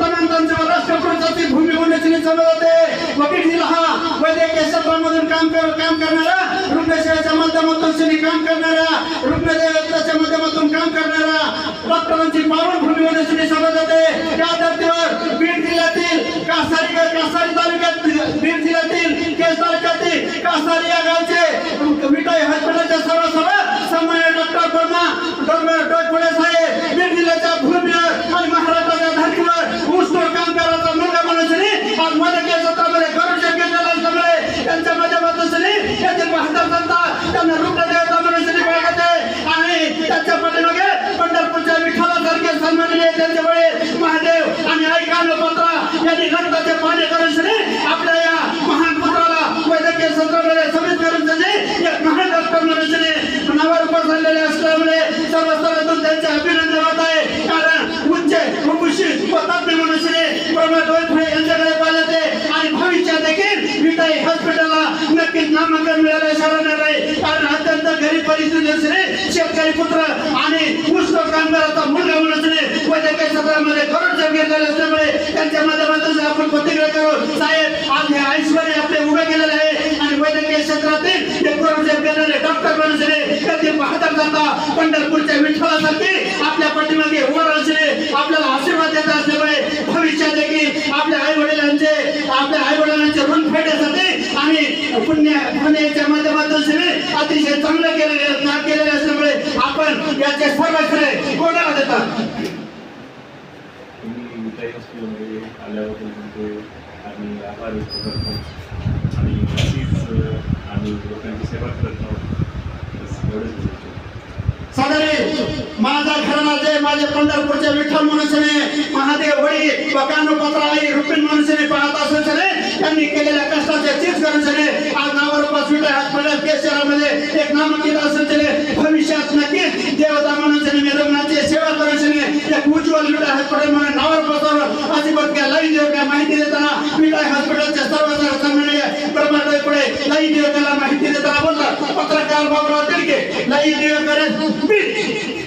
संतांचे राष्ट्रपुरुषाची भूमी होण्याची चालू होते. वकील जिल्हा हा वैद्यकीय क्षेत्रामधून काम कर काम करणारा रुग्णसेवेच्या माध्यमातून श्री काम करणारा रुग्णदेवताच्या माध्यमातून काम करणारा डॉक्टरांची पावनभूमी होण्याची चालू होते. त्या धर्तीवर बीड जिल्ह्यातील कासारी कासारी सन्माननीय त्यांचे महादेव आणि आई कानोपत्रा यांनी रक्ताचे पाणी करून श्री आपल्या या महान पुत्राला वैद्यकीय क्षेत्रामध्ये समित करून त्यांनी एक महान डॉक्टर म्हणून श्री नावावर झालेले असल्यामुळे सर्व स्तरातून त्यांचे अभिनंदन होत आहे. कारण उच्च कुशीत व तज्ञ म्हणून श्री प्रमोद डोईफळे यांच्याकडे पाहिजे. आणि भविष्यात देखील विटाई हॉस्पिटलला नक्कीच नामांकन मिळाले शरण आहे. कारण अत्यंत गरीब परिस्थिती असणे शेतकरी पुत्र आणि ऊसतोड कामगार पंढरपूरच्या विठ्ठलासारखे आपल्या पाठीमागे उभं असले आपल्याला आशीर्वाद देत असल्यामुळे भविष्यात देखील आपल्या आई वडिलांचे आपल्या आई वडिलांचे ऋण फेडण्यासाठी आणि पुण्य पुण्याच्या माध्यमातून श्री अतिशय चांगलं केलेले काम केलेले असल्यामुळे आपण याचे सर्व श्रेय कोणाला देतात आल्याबद्दल तुमचे आम्ही आभार व्यक्त करतो साधारे माझा घराणा जे माझे पंढरपूरचे विठ्ठल मनुष्यने महादेव वडी व कानोपत्र आई रुपीन मनुष्यने पाहत असून सने त्यांनी केलेल्या कष्टाचे चीज करून सने आज नावारूपास विठ्ठल हॉस्पिटल केस शहरामध्ये एक नामांकित असून सने भविष्यात नक्कीच देवता मनुष्यने सने सेवा करून सने एक उज्ज्वल विटा हॉस्पिटल म्हणून नावारूपास अजिबात काय लाईन देव काय माहिती देताना विटा हॉस्पिटलचे सर्व सर्व सन्माननीय ब्रह्मांड पुढे लाईन देवकाला माहिती देताना बोलतात. पत्रकार बाबूराव तिडके लाईन देवकर speak.